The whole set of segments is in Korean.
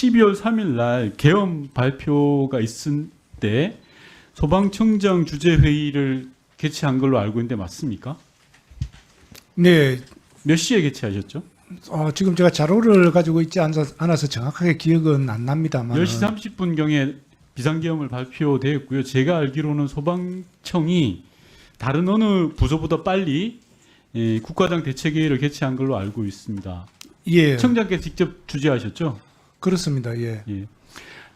12월 3일 날 개엄 발표가 있을 때 소방청장 주재 회의를 개최한 걸로 알고 있는데 맞습니까? 네, 몇 시에 개최하셨죠? 어, 지금 제가 자료를 가지고 있지 않아서, 정확하게 기억은 안 납니다만. 10시 30분경에 비상계엄을 발표되었고요. 제가 알기로는 소방청이 다른 어느 부서보다 빨리 예, 국가장 대책회의를 개최한 걸로 알고 있습니다. 예, 청장께서 직접 주재하셨죠? 그렇습니다. 예. 예.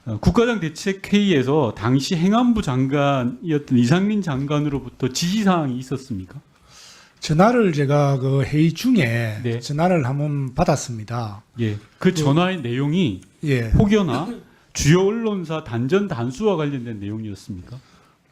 어, 국가장 대책회의에서 당시 행안부 장관이었던 이상민 장관으로부터 지시사항이 있었습니까? 전화를 제가 그 회의 중에 네. 전화를 한번 받았습니다. 예. 그 전화의 내용이 예. 혹여나 주요 언론사 단전 단수와 관련된 내용이었습니까?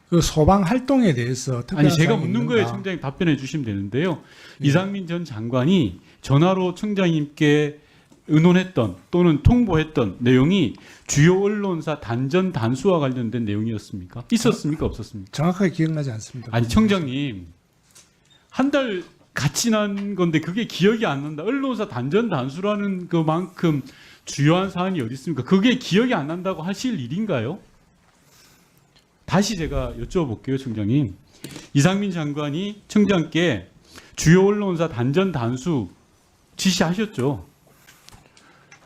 그 소방 활동에 대해서 특별한 아니 제가 사항이 묻는 거에 있는가? 청장님 답변해 주시면 되는데요. 예. 이상민 전 장관이 전화로 청장님께 의논했던 또는 통보했던 내용이 주요 언론사 단전 단수와 관련된 내용이었습니까? 있었습니까? 없었습니까? 정확하게 기억나지 않습니다. 아니 청장님 한 달 같이 난 건데 그게 기억이 안 난다. 언론사 단전 단수라는 그만큼 주요한 사안이 어디 있습니까? 그게 기억이 안 난다고 하실 일인가요? 다시 제가 여쭤볼게요, 청장님. 이상민 장관이 청장께 주요 언론사 단전 단수 지시하셨죠?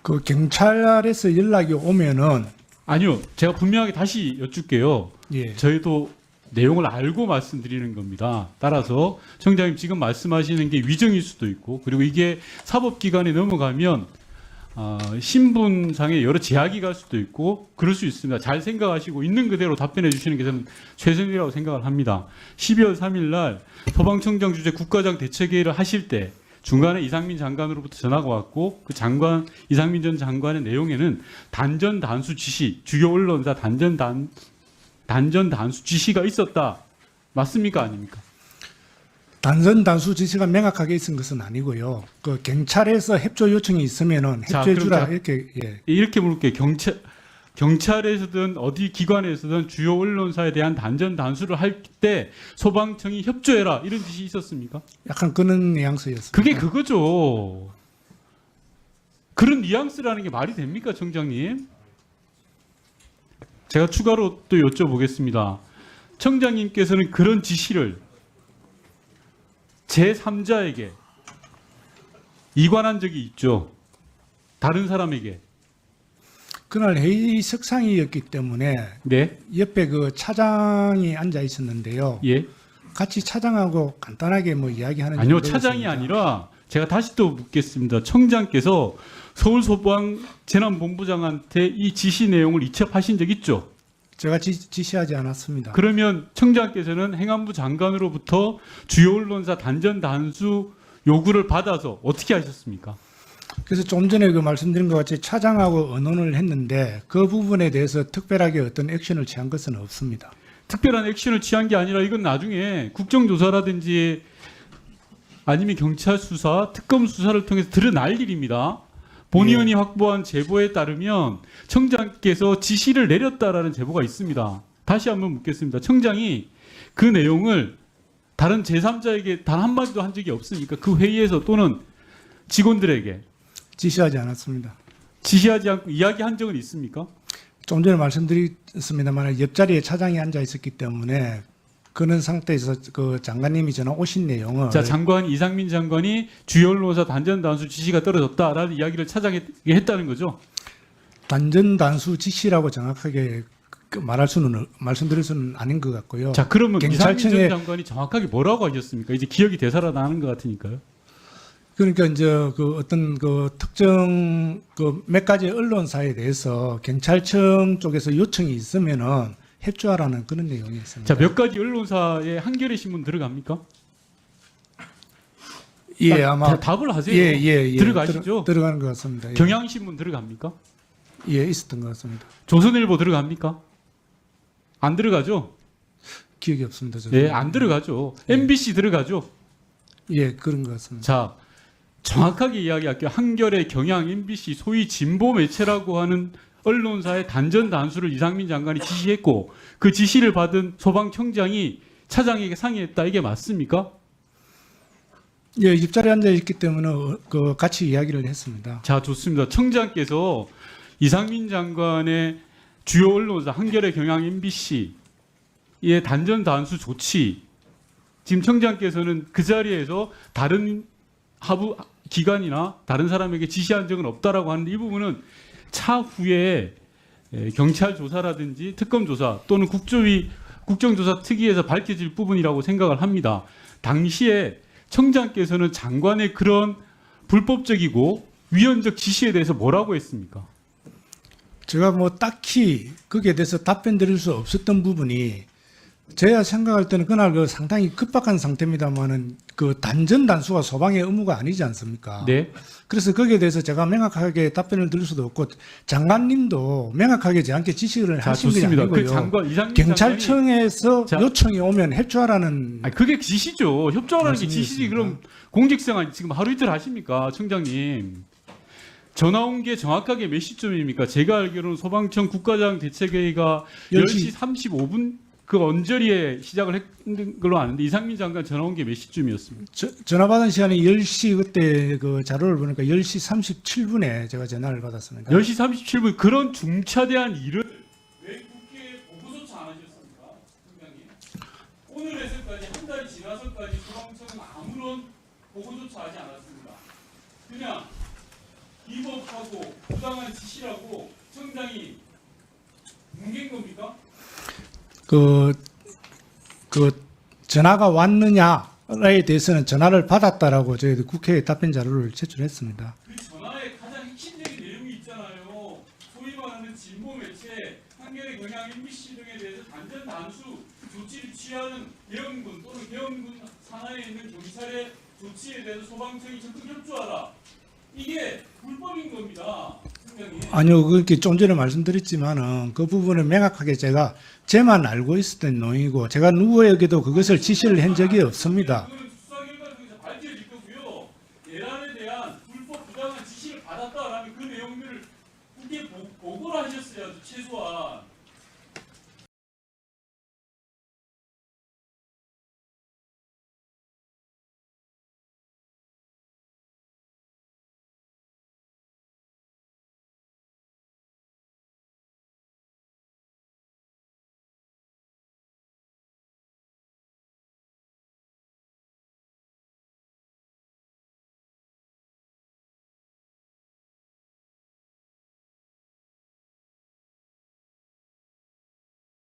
그 경찰에서 연락이 오면은 아니요, 제가 분명하게 다시 여쭐게요. 예. 저희도 내용을 알고 말씀드리는 겁니다. 따라서 청장님 지금 말씀하시는 게 위정일 수도 있고 그리고 이게 사법기관에 넘어가면 어, 신분상에 여러 제약이 갈 수도 있고 그럴 수 있습니다. 잘 생각하시고 있는 그대로 답변해 주시는 게 저는 최선이라고 생각을 합니다. 12월 3일 날 소방청장 주재 국가장 대책회의를 하실 때 중간에 이상민 장관으로부터 전화가 왔고 그 장관 이상민 전 장관의 내용에는 단전 단수 지시 주요 언론사 단전 단 단전 단수 지시가 있었다. 맞습니까? 아닙니까? 단선 단수 지시가 명확하게 있은 것은 아니고요. 그 경찰에서 협조 요청이 있으면은 자, 협조해 그럼 주라 자- 이렇게 예. 이렇게 물을게요. 경찰 경찰에서든 어디 기관에서든 주요 언론사에 대한 단전 단수를 할 때 소방청이 협조해라 이런 지시 있었습니까? 약간 그런 뉘앙스였습니다. 그게 그거죠. 그런 뉘앙스라는 게 말이 됩니까, 청장님? 제가 추가로 또 여쭤보겠습니다. 청장님께서는 그런 지시를 제3자에게 이관한 적이 있죠. 다른 사람에게. 그날 회의 석상이었기 때문에 네. 옆에 그 차장이 앉아 있었는데요. 예. 같이 차장하고 간단하게 뭐 이야기하는 아니요. 차장이 아니라 제가 다시 또 묻겠습니다. 청장께서 서울 소방 재난본부장한테 이 지시 내용을 이첩하신 적 있죠? 제가 지, 지시하지 않았습니다. 그러면 청장께서는 행안부 장관으로부터 주요 언론사 단전 단수 요구를 받아서 어떻게 하셨습니까? 그래서 좀 전에 그 말씀드린 것 같이 차장하고 의논을 했는데 그 부분에 대해서 특별하게 어떤 액션을 취한 것은 없습니다. 특별한 액션을 취한 게 아니라 이건 나중에 국정조사라든지 아니면 경찰 수사, 특검 수사를 통해서 드러날 일입니다. 본 예. 의원이 확보한 제보에 따르면 청장께서 지시를 내렸다라는 제보가 있습니다. 다시 한번 묻겠습니다. 청장이 그 내용을 다른 제3자에게 단 한마디도 한 적이 없으니까 그 회의에서 또는 직원들에게 지시하지 않았습니다. 지시하지 않고 이야기한 적은 있습니까? 좀 전에 말씀드렸습니다만 옆자리에 차장이 앉아 있었기 때문에 그런 상태에서 그 장관님이 전화 오신 내용을 자, 장관 이상민 장관이 주요 언론사 단전 단수 지시가 떨어졌다라는 이야기를 차장에 했다는 거죠. 단전 단수 지시라고 정확하게 그 말할 수는 없- 말씀드릴 수는 아닌 것 같고요. 자, 그러면 이상민 전 경찰청에- 장관이 정확하게 뭐라고 하셨습니까? 이제 기억이 되살아나는 것 같으니까요. 그러니까 이제 그 어떤 그 특정 그 몇 가지 언론사에 대해서 경찰청 쪽에서 요청이 있으면은 협조하라는 그런 내용이었습니다. 자, 몇 가지 언론사에 한겨레 신문 들어갑니까? 예 다- 아마 다- 답을 하세요. 예, 예, 예. 들어가시죠? 들어, 들어 가는 것 같습니다. 예. 경향신문 들어갑니까? 예, 있었던 것 같습니다. 조선일보 들어갑니까? 안 들어가죠? 기억이 없습니다. 예, 안 들어가죠. MBC 들어가죠. 예, 그런 것 같습니다. 자, 정확하게 이야기할게요. 한겨레, 경향, MBC 소위 진보 매체라고 하는 언론사의 단전 단수를 이상민 장관이 지시했고 그 지시를 받은 소방청장이 차장에게 상의했다. 이게 맞습니까? 예, 입자리에 앉아 있기 때문에 어, 그 같이 이야기를 했습니다. 자, 좋습니다. 청장께서 이상민 장관의 주요 언론사 한겨레 경향 MBC의 단전 단수 조치 지금 청장께서는 그 자리에서 다른 하부 기관이나 다른 사람에게 지시한 적은 없다라고 하는데 이 부분은 차후에 에, 경찰 조사라든지 특검 조사 또는 국조위 국정조사 특위에서 밝혀질 부분이라고 생각을 합니다. 당시에 청장께서는 장관의 그런 불법적이고 위헌적 지시에 대해서 뭐라고 했습니까? 제가 뭐 딱히 거기에 대해서 답변 드릴 수 없었던 부분이 제가 생각할 때는 그날 그 상당히 급박한 상태입니다만은 그 단전 단수가 소방의 의무가 아니지 않습니까? 네. 그래서 거기에 대해서 제가 명확하게 답변을 드릴 수도 없고 장관님도 명확하게 저한테 지시를 자 하신 게 좋습니다. 아니고요. 그 장관 이상민 장관이 경찰청에서 자. 요청이 오면 협조하라는 아니, 그게 지시죠. 협조하라는 게. 지시지. 그럼 공직생활 지금 하루 이틀 하십니까, 청장님? 전화 온 게 정확하게 몇 시쯤입니까? 제가 알기로는 소방청 국가장 대책회의가 10시 10시 35분 그 언저리에 시작을 했는 걸로 아는데 이상민 장관 전화 온 게 몇 시쯤이었습니까? 저- 전화 받은 시간이 10시 그때 그 자료를 보니까 10시 37분에 제가 전화를 받았습니다. 10시 37분 그런 중차대한 일을 왜 국회에 보고조차 안 하셨습니까, 청장님? 오늘에서까지 한 달이 지나서까지 소방청은 아무런 보고조차 하지 않았습니다. 그냥 비법하고 부당한 지시라고 청장이 뭉갠 겁니까? 그, 그 전화가 왔느냐에 대해서는 전화를 받았다라고 저희 국회에 답변 자료를 제출했습니다. 그 전화에 가장 핵심적인 내용이 있잖아요. 소위 말하는 진보 매체, 한겨레 경향 MBC 등에 대해서 단전 단수 조치를 취하는 계엄군 또는 계엄군 산하에 있는 경찰의 조치에 대해서 소방청이 적극 협조하라. 이게 불법인 겁니다. 아니요, 그렇게 좀 전에 말씀드렸지만은 그 부분은 명확하게 제가 제만 알고 있었던 내용이고 제가 누구에게도 그것을 지시를 한 적이 없습니다. 그 최소한.